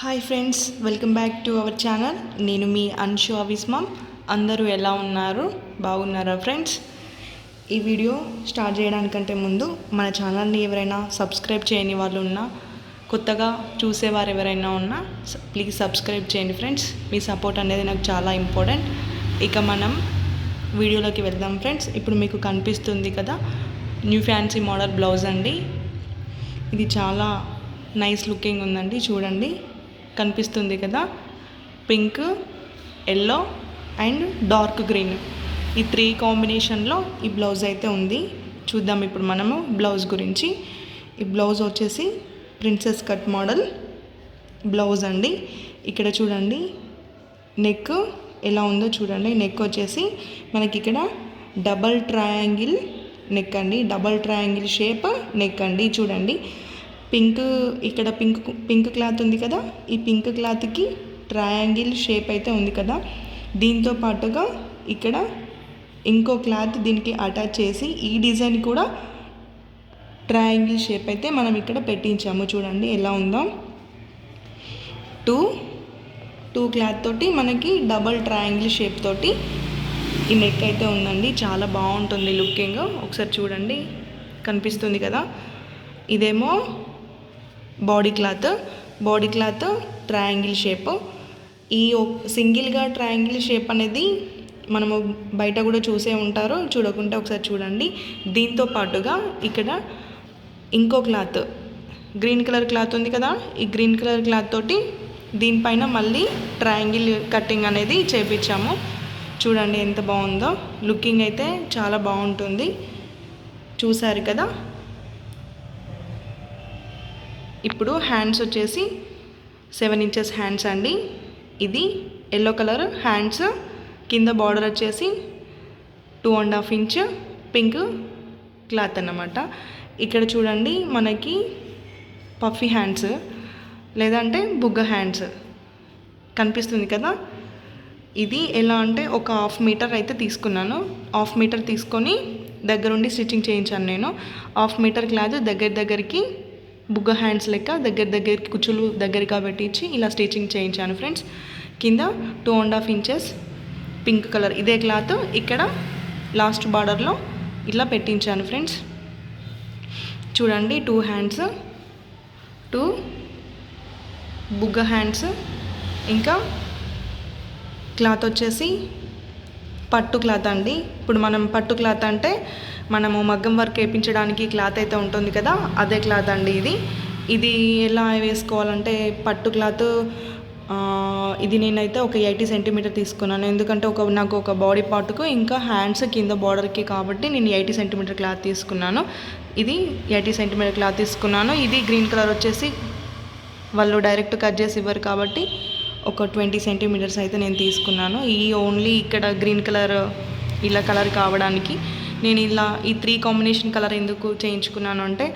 Hi friends welcome back to our channel నేను మీ అన్షు అవిస్మమ్ అందరూ ఎలా ఉన్నారు? బాగున్నారా ఫ్రెండ్స్ ఈ వీడియో స్టార్ట్ చేయడానికంటే ముందు మన ఛానల్ని ఎవరైనా సబ్స్క్రైబ్ చేయని వాళ్ళు ఉన్నా కొత్తగా చూసేవారు ఎవరైనా ఉన్నా ప్లీజ్ సబ్స్క్రైబ్ చేయండి ఫ్రెండ్స్ మీ సపోర్ట్ అనేది నాకు చాలా ఇంపార్టెంట్ ఇక మనం వీడియోలోకి వెళ్దాం ఫ్రెండ్స్ ఇప్పుడు మీకు కనిపిస్తుంది కదా న్యూ ఫ్యాన్సీ మోడల్ బ్లౌజ్ అండి. ఇది చాలా నైస్ లుకింగ్ ఉందండి చూడండి. కనిపిస్తుంది కదా? Pink yellow and dark green. ఈ త్రీ కాంబినేషన్లో ఈ బ్లౌజ్ అయితే ఉంది. చూద్దాం ఇప్పుడు మనము బ్లౌజ్ గురించి. ఈ బ్లౌజ్ వచ్చేసి ప్రిన్సెస్ కట్ మోడల్ బ్లౌజ్ అండి. ఇక్కడ చూడండి నెక్ ఎలా ఉందో చూడండి. నెక్ వచ్చేసి మనకి ఇక్కడ డబల్ ట్రయాంగిల్ నెక్ అండి. డబల్ ట్రయాంగిల్ షేప్ నెక్ అండి. చూడండి పింక్ ఇక్కడ పింక్ పింక్ క్లాత్ ఉంది కదా? ఈ పింక్ క్లాత్కి ట్రయాంగిల్ షేప్ అయితే ఉంది కదా? దీంతో పాటుగా ఇక్కడ ఇంకో క్లాత్ దీనికి అటాచ్ చేసి ఈ డిజైన్ కూడా ట్రయాంగిల్ షేప్ అయితే మనం ఇక్కడ పెట్టించాము. చూడండి ఎలా ఉందో. టూ టూ క్లాత్ తోటి మనకి డబల్ ట్రయాంగిల్ షేప్ తోటి ఈ నెక్ అయితే ఉందండి. చాలా బాగుంటుంది లుకింగ్. ఒకసారి చూడండి కనిపిస్తుంది కదా? ఇదేమో body cloth body cloth triangle shape ఈ సింగిల్గా ట్రయాంగిల్ షేప్ అనేది మనము బయట కూడా చూసే ఉంటారు చూడకుంటే ఒకసారి చూడండి. దీంతో పాటుగా ఇక్కడ ఇంకో క్లాత్ గ్రీన్ కలర్ క్లాత్ ఉంది కదా? ఈ గ్రీన్ కలర్ క్లాత్ తోటి దీనిపైన మళ్ళీ ట్రయాంగిల్ కటింగ్ అనేది చేపించాము. చూడండి ఎంత బాగుందో. లుకింగ్ అయితే చాలా బాగుంటుంది. చూసారు కదా? ఇప్పుడు హ్యాండ్స్ వచ్చేసి సెవెన్ ఇంచెస్ హ్యాండ్స్ అండి. ఇది ఎల్లో కలర్ హ్యాండ్స్ కింద బార్డర్ వచ్చేసి two and half inch pink cloth అన్నమాట. ఇక్కడ చూడండి మనకి పఫీ హ్యాండ్స్ లేదంటే బుగ్గ హ్యాండ్స్ కనిపిస్తుంది కదా. ఇది ఎలా అంటే ఒక హాఫ్ మీటర్ అయితే తీసుకున్నాను. హాఫ్ మీటర్ తీసుకొని దగ్గరుండి స్టిచ్చింగ్ చేయించాను నేను. హాఫ్ మీటర్ క్లాత్ దగ్గర దగ్గరికి బుగ్గ హ్యాండ్స్ లెక్క దగ్గర దగ్గరికి కుచ్చులు దగ్గరగా పెట్టించి ఇలా స్టిచ్చింగ్ చేయించాను ఫ్రెండ్స్. కింద two and half inches pink colour ఇదే క్లాత్ ఇక్కడ లాస్ట్ బార్డర్లో ఇలా పెట్టించాను ఫ్రెండ్స్. చూడండి టూ హ్యాండ్స్ టూ బుగ్గ హ్యాండ్స్ ఇంకా క్లాత్ వచ్చేసి పట్టు క్లాత్ అండి. ఇప్పుడు మనం పట్టు క్లాత్ అంటే మనము మగ్గం వర్క్ వేయించడానికి క్లాత్ అయితే ఉంటుంది కదా అదే క్లాత్ అండి ఇది. ఇది ఎలా వేసుకోవాలంటే పట్టు క్లాత్ ఇది నేనైతే ఒక ఎయిటీ సెంటీమీటర్ తీసుకున్నాను. ఎందుకంటే ఒక నాకు ఒక బాడీ పార్ట్కు ఇంకా హ్యాండ్స్ కింద బార్డర్కి కాబట్టి నేను ఎయిటీ సెంటీమీటర్ క్లాత్ తీసుకున్నాను. ఇది ఎయిటీ సెంటీమీటర్ క్లాత్ తీసుకున్నాను. ఇది గ్రీన్ కలర్ వచ్చేసి వాళ్ళు డైరెక్ట్ కట్ చేసి ఇవ్వరు కాబట్టి ఒక ట్వంటీ సెంటీమీటర్స్ అయితే నేను తీసుకున్నాను. ఈ ఓన్లీ ఇక్కడ గ్రీన్ కలర్ ఇలా కలర్ కావడానికి నేను ఇలా ఈ త్రీ కాంబినేషన్ కలర్ ఎందుకు చేయించుకున్నాను అంటే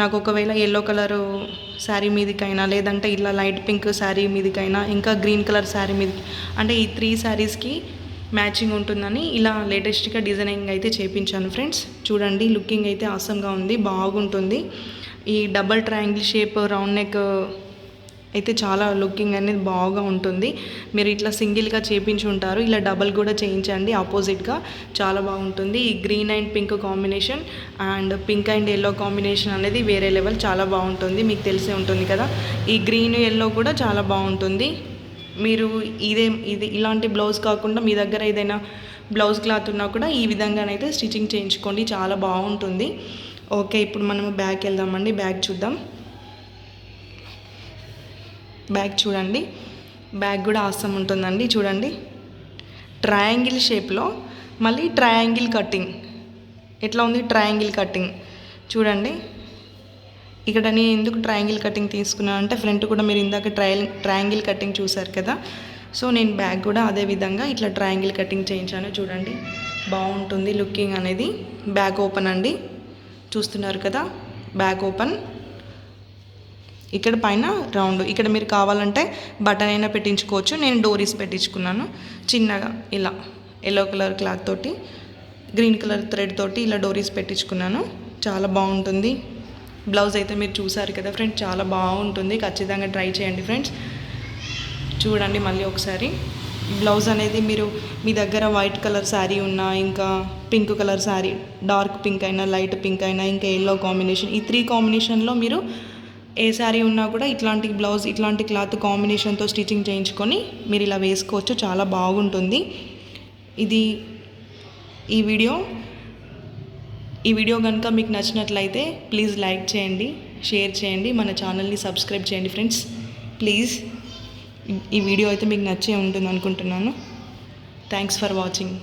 నాకు ఒకవేళ ఎల్లో కలర్ శారీ మీదకైనా లేదంటే ఇలా లైట్ పింక్ శారీ మీదకైనా ఇంకా గ్రీన్ కలర్ శారీ మీదకి అంటే ఈ త్రీ శారీస్కి మ్యాచింగ్ ఉంటుందని ఇలా లేటెస్ట్గా డిజైనింగ్ అయితే చేయించాను ఫ్రెండ్స్ చూడండి లుకింగ్ అయితే ఆసంగా ఉంది బాగుంటుంది. ఈ double triangle shape round neck అయితే చాలా లుకింగ్ అనేది బాగా ఉంటుంది. మీరు ఇట్లా సింగిల్గా చేపించి ఉంటారు. ఇలా డబల్ కూడా చేయించండి. ఆపోజిట్గా చాలా బాగుంటుంది. ఈ green and pink combination and pink and yellow combination అనేది వేరే లెవెల్ చాలా బాగుంటుంది. మీకు తెలిసే ఉంటుంది కదా. ఈ గ్రీన్ ఎల్లో కూడా చాలా బాగుంటుంది. మీరు ఇదే ఇది ఇలాంటి బ్లౌజ్ కాకుండా మీ దగ్గర ఏదైనా బ్లౌజ్ క్లాత్ ఉన్నా కూడా ఈ విధంగానైతే స్టిచ్చింగ్ చేయించుకోండి. చాలా బాగుంటుంది. ఓకే ఇప్పుడు మనము బ్యాగ్ వెళ్దామండి. బ్యాగ్ చూద్దాం. బ్యాగ్ చూడండి. బ్యాగ్ కూడా ఆసం ఉంటుందండి చూడండి. ట్రయాంగిల్ షేప్లో మళ్ళీ ట్రయాంగిల్ కటింగ్. ఎట్లా ఉంది? Triangle cutting. చూడండి. ఇక్కడ నేను ఎందుకు ట్రయాంగిల్ కటింగ్ తీసుకున్నాను అంటే ఫ్రంట్ కూడా మీరు ఇందాక ట్రయల్ ట్రయాంగిల్ కటింగ్ చూసారు కదా. సో నేను బ్యాగ్ కూడా అదే విధంగా ఇట్లా ట్రయాంగిల్ కటింగ్ చేయించాను చూడండి. బాగుంటుంది లుకింగ్ అనేది. బ్యాగ్ ఓపెన్ అండి. చూస్తున్నారు కదా? Bag open. ఇక్కడ పైన రౌండ్. ఇక్కడ మీరు కావాలంటే బటన్ అయినా పెట్టించుకోవచ్చు. నేను డోరీస్ పెట్టించుకున్నాను. చిన్నగా ఇలా ఎల్లో కలర్ క్లాత్ తోటి గ్రీన్ కలర్ థ్రెడ్ తోటి ఇలా డోరీస్ పెట్టించుకున్నాను. చాలా బాగుంటుంది. బ్లౌజ్ అయితే మీరు చూసారు కదా ఫ్రెండ్స్ చాలా బాగుంటుంది. ఖచ్చితంగా ట్రై చేయండి ఫ్రెండ్స్. చూడండి మళ్ళీ ఒకసారి. బ్లౌజ్ అనేది మీరు మీ దగ్గర వైట్ కలర్ శారీ ఉన్నా ఇంకా pink colour sari dark pink అయినా లైట్ పింక్ అయినా ఇంకా ఎల్లో కాంబినేషన్ ఈ త్రీ కాంబినేషన్లో మీరు ఏ శారీ ఉన్నా కూడా ఇట్లాంటి బ్లౌజ్ ఇట్లాంటి క్లాత్ కాంబినేషన్తో స్టిచ్చింగ్ చేయించుకొని మీరు ఇలా వేసుకోవచ్చు. చాలా బాగుంటుంది. ఇది ఈ వీడియో. ఈ వీడియో కనుక మీకు నచ్చినట్లయితే ప్లీజ్ లైక్ చేయండి షేర్ చేయండి మన ఛానల్ని సబ్స్క్రైబ్ చేయండి ఫ్రెండ్స్. ప్లీజ్. ఈ వీడియో అయితే మీకు నచ్చే ఉంటుంది అనుకుంటున్నాను. Thanks for watching.